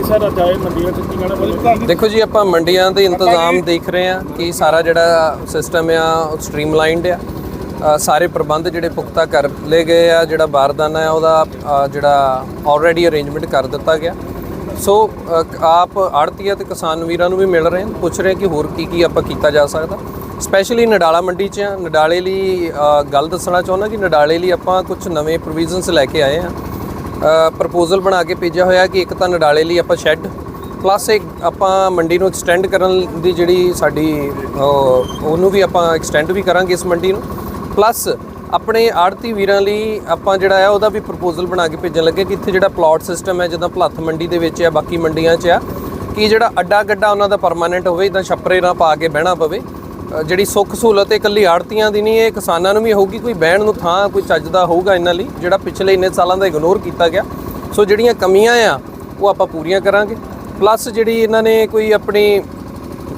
ਭਾਈ ਸਾਹਿਬ, ਅੱਜ ਆਏ ਮੰਡੀਆਂ ਕੀ ਕਹਿਣਾ ਬੋਲੇ ਦੇਖੋ ਜੀ, ਆਪਾਂ ਮੰਡੀਆਂ ਦੇ ਇੰਤਜ਼ਾਮ ਦੇਖ ਰਹੇ ਹਾਂ ਕਿ ਸਾਰਾ ਜਿਹੜਾ ਸਿਸਟਮ ਆ, ਉਹ ਸਟ੍ਰੀਮਲਾਈਨਡ ਆ। ਸਾਰੇ ਪ੍ਰਬੰਧ ਜਿਹੜੇ ਪੁਖਤਾ ਕਰ ਲਏ ਗਏ ਆ, ਜਿਹੜਾ ਬਾਰਦਾਨਾ ਆ, ਉਹਦਾ ਜਿਹੜਾ ਆਲਰੇਡੀ ਅਰੇਂਜਮੈਂਟ ਕਰ ਦਿੱਤਾ ਗਿਆ। ਸੋ ਆਪ ਆੜਤੀਆ ਤੇ ਕਿਸਾਨ ਵੀਰਾਂ ਨੂੰ ਵੀ ਮਿਲ ਰਹੇ ਹਾਂ ਪੁੱਛ ਰਹੇ ਕਿ ਹੋਰ ਕੀ ਕੀ ਆਪਾਂ ਕੀਤਾ ਜਾ ਸਕਦਾ। ਸਪੈਸ਼ਲੀ ਨਡਾਲਾ ਮੰਡੀ 'ਚ ਆ। ਨਡਾਲੇ ਲਈ ਗੱਲ ਦੱਸਣਾ ਚਾਹੁੰਦਾ ਕਿ ਨਡਾਲੇ ਲਈ ਆਪਾਂ ਕੁਝ ਨਵੇਂ ਪ੍ਰੋਵੀਜ਼ਨਸ ਲੈ ਕੇ ਆਏ ਆ ਪ੍ਰਪੋਜ਼ਲ ਬਣਾ ਕੇ ਭੇਜਿਆ ਹੋਇਆ ਕਿ ਇੱਕ ਤਾਂ ਨਡਾਲੇ ਲਈ ਆਪਾਂ ਸ਼ੈੱਡ ਪਲੱਸ ਇੱਕ ਆਪਾਂ ਮੰਡੀ ਨੂੰ ਐਕਸਟੈਂਡ ਕਰਨ ਦੀ ਜਿਹੜੀ ਸਾਡੀ ਉਹਨੂੰ ਵੀ ਆਪਾਂ ਐਕਸਟੈਂਡ ਵੀ ਕਰਾਂਗੇ ਇਸ ਮੰਡੀ ਨੂੰ। ਪਲੱਸ ਆਪਣੇ ਆੜਤੀ ਵੀਰਾਂ ਲਈ ਆਪਾਂ ਜਿਹੜਾ ਹੈ ਉਹਦਾ ਵੀ ਪ੍ਰਪੋਜ਼ਲ ਬਣਾ ਕੇ ਭੇਜਣ ਲੱਗੇ ਕਿ ਇੱਥੇ ਜਿਹੜਾ ਪਲਾਟ ਸਿਸਟਮ ਹੈ, ਜਿੱਦਾਂ ਭਲੱਥ ਮੰਡੀ ਦੇ ਵਿੱਚ ਆ, ਬਾਕੀ ਮੰਡੀਆਂ 'ਚ ਆ, ਕਿ ਜਿਹੜਾ ਅੱਡਾ ਗੱਡਾ ਉਹਨਾਂ ਦਾ ਪਰਮਾਨੈਂਟ ਹੋਵੇ, ਇਦਾਂ ਛੱਪਰੇ ਨਾ ਪਾ ਕੇ ਬਹਿਣਾ ਪਵੇ। ਜਿਹੜੀ ਸੁੱਖ ਸਹੂਲਤ ਇਕੱਲੀ ਆੜਤੀਆਂ ਦੀ ਨਹੀਂ ਇਹ ਕਿਸਾਨਾਂ ਨੂੰ ਵੀ ਹੋਊਗੀ ਕੋਈ ਬਹਿਣ ਨੂੰ ਥਾਂ ਕੋਈ ਚੱਜ ਦਾ ਹੋਊਗਾ ਇਹਨਾਂ ਲਈ ਜਿਹੜਾ ਪਿਛਲੇ ਇੰਨੇ ਸਾਲਾਂ ਦਾ ਇਗਨੋਰ ਕੀਤਾ ਗਿਆ। ਸੋ ਜਿਹੜੀਆਂ ਕਮੀਆਂ ਆ ਉਹ ਆਪਾਂ ਪੂਰੀਆਂ ਕਰਾਂਗੇ। ਪਲੱਸ ਜਿਹੜੀ ਇਹਨਾਂ ਨੇ ਕੋਈ ਆਪਣੀ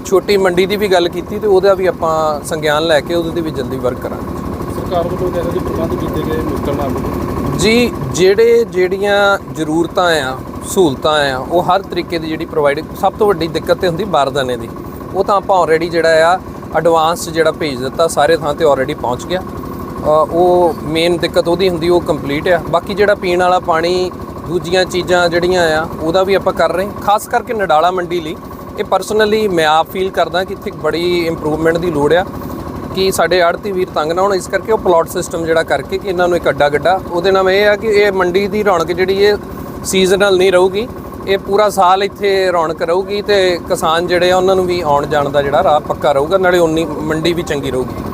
ਛੋਟੀ ਮੰਡੀ ਦੀ ਵੀ ਗੱਲ ਕੀਤੀ ਤੇ ਉਹਦਾ ਵੀ ਆਪਾਂ ਸੰਗਿਆਨ ਲੈ ਕੇ ਉਹਦੇ ਤੇ ਵੀ ਜਲਦੀ ਵਰਕ ਕਰਾਂਗੇ। ਸਰਕਾਰ ਵੱਲੋਂ ਜਿਹੋ ਜਿਹੇ ਪ੍ਰਬੰਧ ਕੀਤੇ ਗਏ ਮੁਸ਼ਕਲ ਨਾਲ। ਜੀ ਜਿਹੜੇ ਜਿਹੜੀਆਂ ਜ਼ਰੂਰਤਾਂ ਆ ਸਹੂਲਤਾਂ ਆ ਉਹ ਹਰ ਤਰੀਕੇ ਦੀ ਜਿਹੜੀ ਪ੍ਰੋਵਾਈਡ ਸਭ ਤੋਂ ਵੱਡੀ ਦਿੱਕਤ ਤੇ ਹੁੰਦੀ ਬਾਰਦਾਨੇ ਦੀ। ਉਹ ਤਾਂ ਆਪਾਂ ਆਲਰੇਡੀ ਜਿਹੜਾ ਆ ਐਡਵਾਂਸ ਜਿਹੜਾ ਭੇਜ ਦਿੱਤਾ, ਸਾਰੇ ਥਾਂ ਤੇ ਆਲਰੇਡੀ ਪਹੁੰਚ ਗਿਆ। ਉਹ ਮੇਨ ਦਿੱਕਤ ਉਹਦੀ ਹੁੰਦੀ, ਉਹ ਕੰਪਲੀਟ ਆ। ਬਾਕੀ ਜਿਹੜਾ ਪੀਣ ਵਾਲਾ ਪਾਣੀ, ਦੂਜੀਆਂ ਚੀਜ਼ਾਂ ਜਿਹੜੀਆਂ ਆ, ਉਹਦਾ ਵੀ ਆਪਾਂ ਕਰ ਰਹੇ ਖਾਸ ਕਰਕੇ ਨਡਾਲਾ ਮੰਡੀ ਲਈ, ਇਹ ਪਰਸਨਲੀ ਮੈਂ ਆਪ ਫੀਲ ਕਰਦਾ ਕਿ ਇੱਥੇ ਬੜੀ ਇੰਪਰੂਵਮੈਂਟ ਦੀ ਲੋੜ ਆ, ਕਿ ਸਾਡੇ ਆੜਤੀ ਵੀਰ ਤੰਗ ਨਾ ਹੋਣ। ਇਸ ਕਰਕੇ ਉਹ ਪਲਾਟ ਸਿਸਟਮ ਜਿਹੜਾ ਕਰਕੇ ਕਿ ਇਹਨਾਂ ਨੂੰ ਇੱਕ ਅੱਡਾ ਗੱਡਾ ਉਹਦੇ ਨਾਲ ਇਹ ਆ ਕਿ ਇਹ ਮੰਡੀ ਦੀ ਰੌਣਕ ਜਿਹੜੀ ਇਹ ਸੀਜ਼ਨਲ ਨਹੀਂ ਰਹੂਗੀ। ਇਹ ਪੂਰਾ ਸਾਲ ਇੱਥੇ ਰੌਣਕ ਰਹੂਗੀ ਤੇ ਕਿਸਾਨ ਜਿਹੜੇ ਆ, ਉਹਨਾਂ ਨੂੰ ਵੀ ਆਉਣ ਜਾਣ ਦਾ ਜਿਹੜਾ ਰਾਹ ਪੱਕਾ ਰਹੂਗਾ, ਨਾਲੇ ਉਨੀ ਮੰਡੀ ਵੀ ਚੰਗੀ ਰਹੂਗੀ।